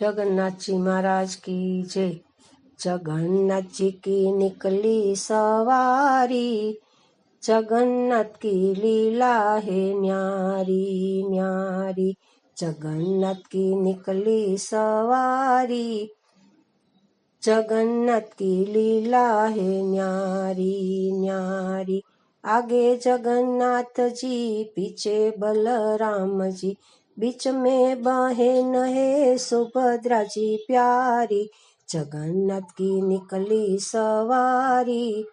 जगन्नाथ जी महाराज की जय जगन्नाथ जी की निकली सवारी जगन्नाथ की लीला है न्यारी न्यारी जगन्नाथ की निकली सवारी जगन्नाथ की लीला है न्यारी न्यारी आगे जगन्नाथ जी पीछे बलराम जी बीच में बहन है सुभद्रा जी प्यारी, जगन्नाथ की निकली सवारी।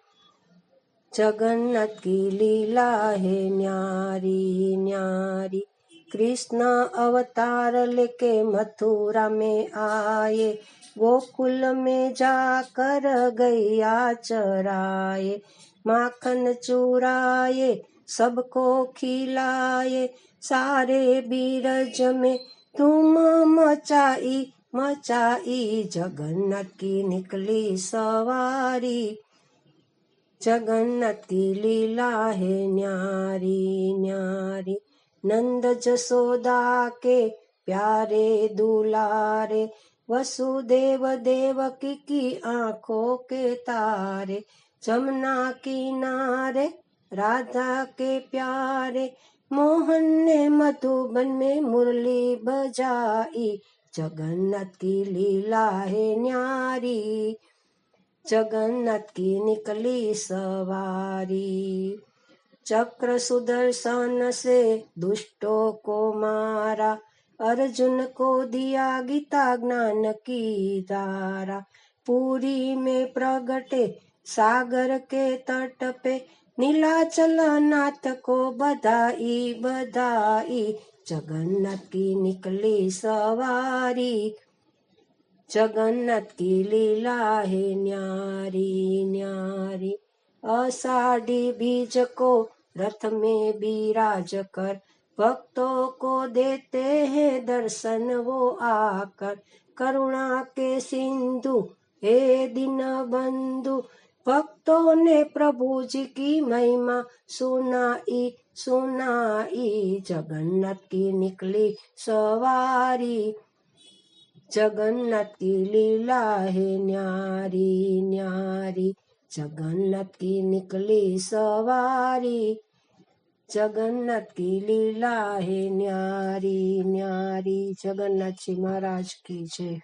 जगन्नाथ की लीला है न्यारी न्यारी। कृष्ण अवतार लेके मथुरा में आए गोकुल में जाकर गैया चराए। माखन चुराए सबको खिलाए, सारे बीरज में तुम मचाई मचाई। जगन्नाथ की निकली सवारी, जगन्नाथ की लीला है न्यारी न्यारी। नंद जसोदा के प्यारे दुलारे, वसुदेव देवकी की आँखों के तारे, जमुना किनारे राधा के प्यारे, मोहन ने मधुबन में मुरली बजाई। जगन्नाथ की लीला है न्यारी, जगन्नाथ की निकली सवारी। चक्र सुदर्शन से दुष्टों को मारा, अर्जुन को दिया गीता ज्ञान की धारा। पूरी में प्रगटे सागर के तट पे नीलाचल नाथ को बधाई बधाई। जगन्नाथ की निकली सवारी, जगन्नाथ की लीला है न्यारी न्यारी। अषाढ़ी बीज को रथ में बिराज कर, भक्तों को देते हैं दर्शन वो आकर। करुणा के सिंधु हे दिन बंधु भक्तों ने प्रभु जी की महिमा सुनाई सुनाई जगन्नाथ की निकली सवारी जगन्नाथ की लीला है न्यारी न्यारी जगन्नाथ की निकली सवारी जगन्नाथ की लीला है न्यारी न्यारी जगन्नाथ जी महाराज की जय